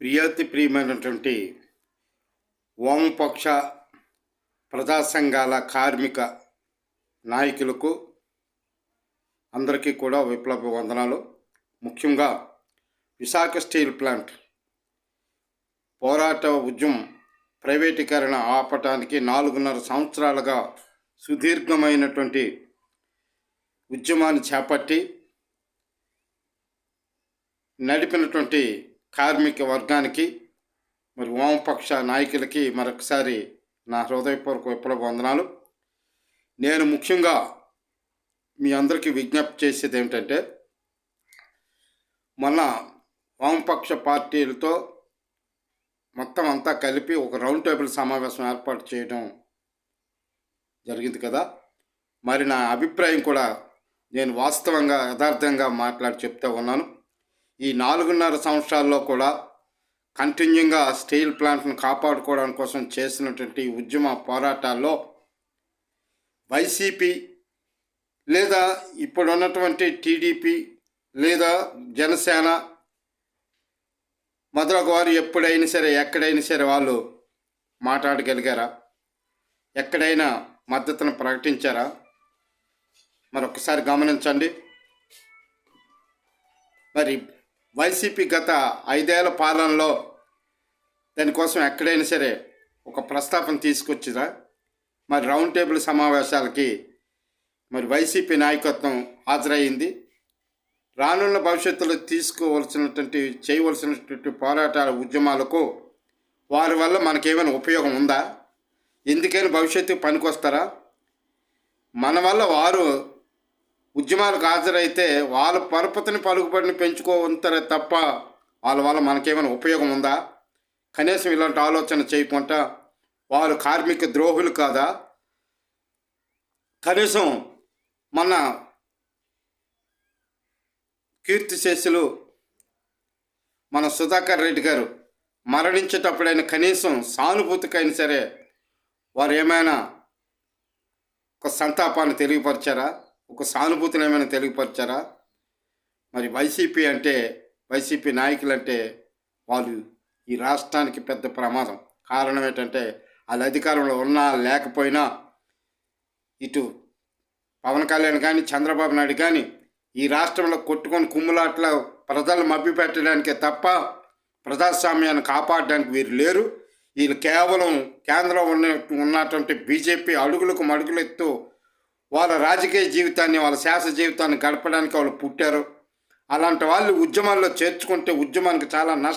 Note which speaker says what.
Speaker 1: ప్రియాతి ప్రియమైనటువంటి వామపక్ష ప్రజా సంఘాల కార్మిక నాయకులకు అందరికీ కూడా విప్లవ వందనాలు ముఖ్యంగా విశాఖ స్టీల్ ప్లాంట్ పోరాట ఉద్యమం ప్రైవేటీకరణ ఆపటానికి నాలుగున్నర సంవత్సరాలుగా సుదీర్ఘమైనటువంటి ఉద్యమాన్ని చేపట్టి నడిపినటువంటి కార్మిక వర్గానికి మరి వామపక్ష నాయకులకి మరొకసారి నా హృదయపూర్వక విప్లవ వందనాలు నేను ముఖ్యంగా మీ అందరికీ విజ్ఞప్తి చేసేది ఏమిటంటే మొన్న వామపక్ష పార్టీలతో మొత్తం అంతా కలిపి ఒక రౌండ్ టేబుల్ సమావేశం ఏర్పాటు చేయడం జరిగింది కదా. మరి నా అభిప్రాయం కూడా నేను వాస్తవంగా యథార్థంగా మాట్లాడి చెప్తా ఉన్నాను. ఈ నాలుగున్నర సంవత్సరాల్లో కూడా కంటిన్యూగా స్టీల్ ప్లాంట్ను కాపాడుకోవడం కోసం చేసినటువంటి ఉద్యమ పోరాటాల్లో వైసీపీ లేదా ఇప్పుడున్నటువంటి టీడీపీ లేదా జనసేన మొదలగు వారు ఎప్పుడైనా సరే ఎక్కడైనా సరే వాళ్ళు మాట్లాడగలిగారా? ఎక్కడైనా మద్దతును ప్రకటించారా? మరొకసారి గమనించండి. మరి వైసీపీ గత ఐదేళ్ళ పాలనలో దానికోసం ఎక్కడైనా సరే ఒక ప్రస్తావన తీసుకొచ్చిరా? మరి రౌండ్ టేబుల్ సమావేశాలకి మరి వైసీపీ నాయకత్వం హాజరయ్యింది. రానున్న భవిష్యత్తులో తీసుకోవలసినటువంటి చేయవలసినటువంటి పోరాటాల ఉద్యమాలకు వారి వల్ల మనకేమైనా ఉపయోగం ఉందా? ఎందుకైనా భవిష్యత్తు పనికొస్తారా? మన వల్ల వారు ఉద్యమాలకు హాజరైతే వాళ్ళ పరపతిని పలుకుబడిని పెంచుకోవంతరే తప్ప వాళ్ళ వల్ల మనకేమైనా ఉపయోగం ఉందా? కనీసం ఇలాంటి ఆలోచన చేయకుండా వారు కార్మిక ద్రోహులు కాదా? కనీసం మన కీర్తిశేషులు మన సుధాకర్ రెడ్డి గారు మరణించేటప్పుడైనా కనీసం సానుభూతికైనా సరే వారు ఏమైనా ఒక సంతాపాన్ని తెలియపరిచారా? ఒక సానుభూతిని ఏమైనా తెలియపరిచారా? మరి వైసీపీ అంటే వైసీపీ నాయకులు అంటే వాళ్ళు ఈ రాష్ట్రానికి పెద్ద ప్రమాదం. కారణం ఏంటంటే వాళ్ళు అధికారంలో ఉన్నా లేకపోయినా ఇటు పవన్ కళ్యాణ్ కానీ చంద్రబాబు నాయుడు కానీ ఈ రాష్ట్రంలో కొట్టుకొని కుమ్ములాట్ల ప్రజలు మభ్యపెట్టడానికే తప్ప ప్రజాస్వామ్యాన్ని కాపాడడానికి వీరు లేరు. వీళ్ళు కేవలం కేంద్రంలో ఉన్న ఉన్నటువంటి బీజేపీ అడుగులకు మడుగులెత్తు వాళ్ళ రాజకీయ జీవితాన్ని వాళ్ళ శాసన జీవితాన్ని గడపడానికి వాళ్ళు పుట్టారు. అలాంటి వాళ్ళు ఉద్యమాల్లో చేర్చుకుంటే ఉద్యమానికి చాలా నష్టం